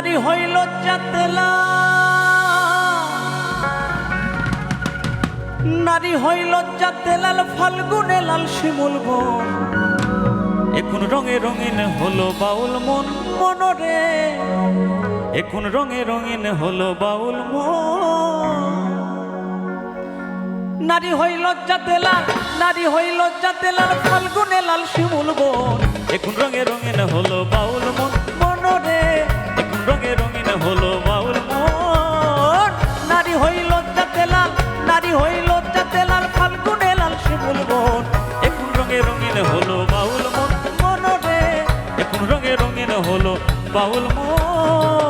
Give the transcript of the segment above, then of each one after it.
লজ্জাতে লাল নারী হই লজ্জাতে লাল ফাল্গুনে লাল শিমুল বন। এখন রঙে রঙিন হলো বাউল মন মনরে। এখন রঙে রঙিন হলো বাউল মন। নারী হই লজ্জাতে লাল নারী হই লজ্জাতে লাল ফাল্গুনে লাল শিমুল বন। এখন রঙে রঙিন হলো বাউল মন বাউল মন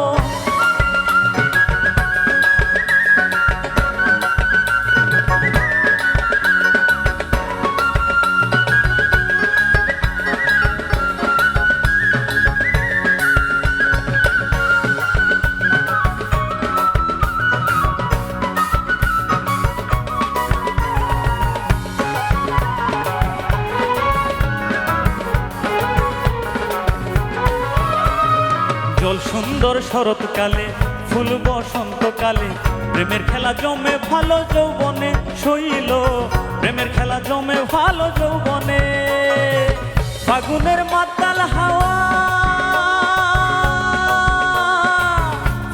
জল সুন্দর শরৎকালে, ফুল বসন্তকালে। প্রেমের খেলা জমে ভালো যৌবনে, শৈল। প্রেমের খেলা জমে ভালো যৌবনে। ফাগুনের মাতাল হাওয়া।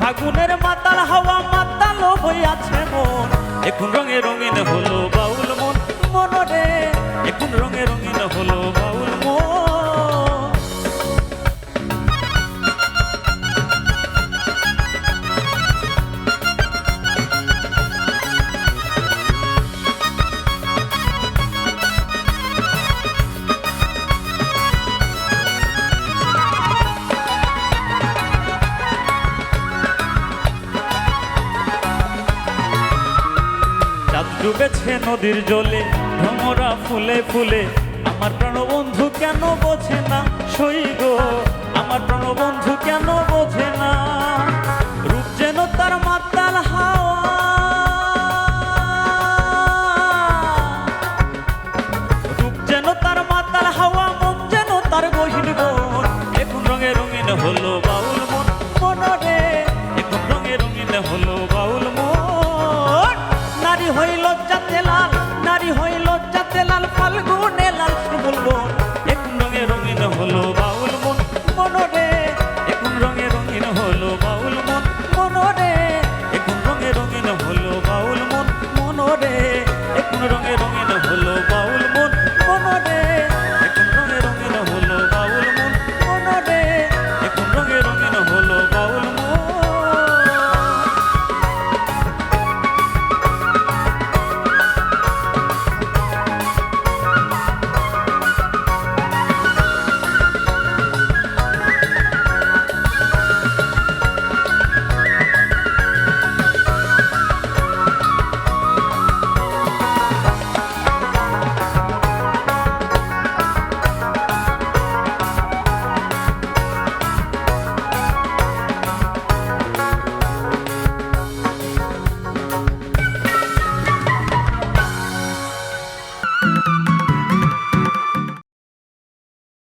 ফাগুনের মাতাল হাওয়া মাতাল হইয়াছে মন। এখন রঙে রঙিন হলো বাউল মন, মনরে। এখন রঙে রঙিন হলো ডুবেছে নদীর জলে, ভ্রমরা ফুলে ফুলে। আমার প্রাণবন্ধু কেন বোঝে না? সই গো, আমার প্রাণবন্ধু কেন বোঝে না? রূপ যেন তার মাতাল হাওয়া। রূপ যেন তার মাতাল হাওয়া, মন যেন তার গহিন বোন এখন রঙে রঙিন হলো বাউল মন। মনরে, এখন রঙে রঙিন হলো বাউল মন। নারী হইল চাতে লাল নারী হইল চাতে লাল ফালগু